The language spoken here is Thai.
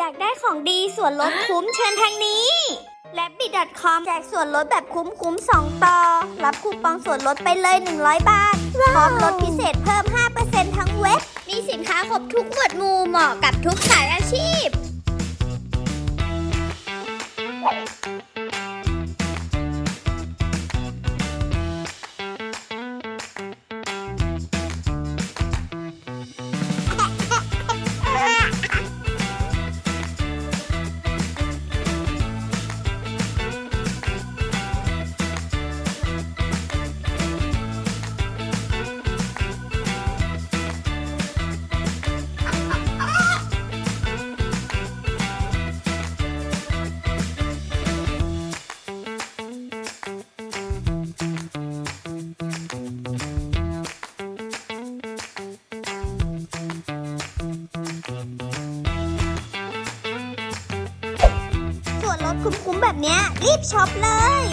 อยากได้ของดีส่วนลดคุ้มเชิญทางนี้ และ b i t c o m แจกส่วนลดแบบคุ้มๆ2ต่อ รับคูปองส่วนลดไปเลย 100 บาท พร้อมลดพิเศษเพิ่ม 5%ทั้งเว็บ มีสินค้าครบทุกหมวดหมู่เหมาะกับทุกสายอาชีพ คุ้มๆแบบเนี้ยรีบช็อปเลย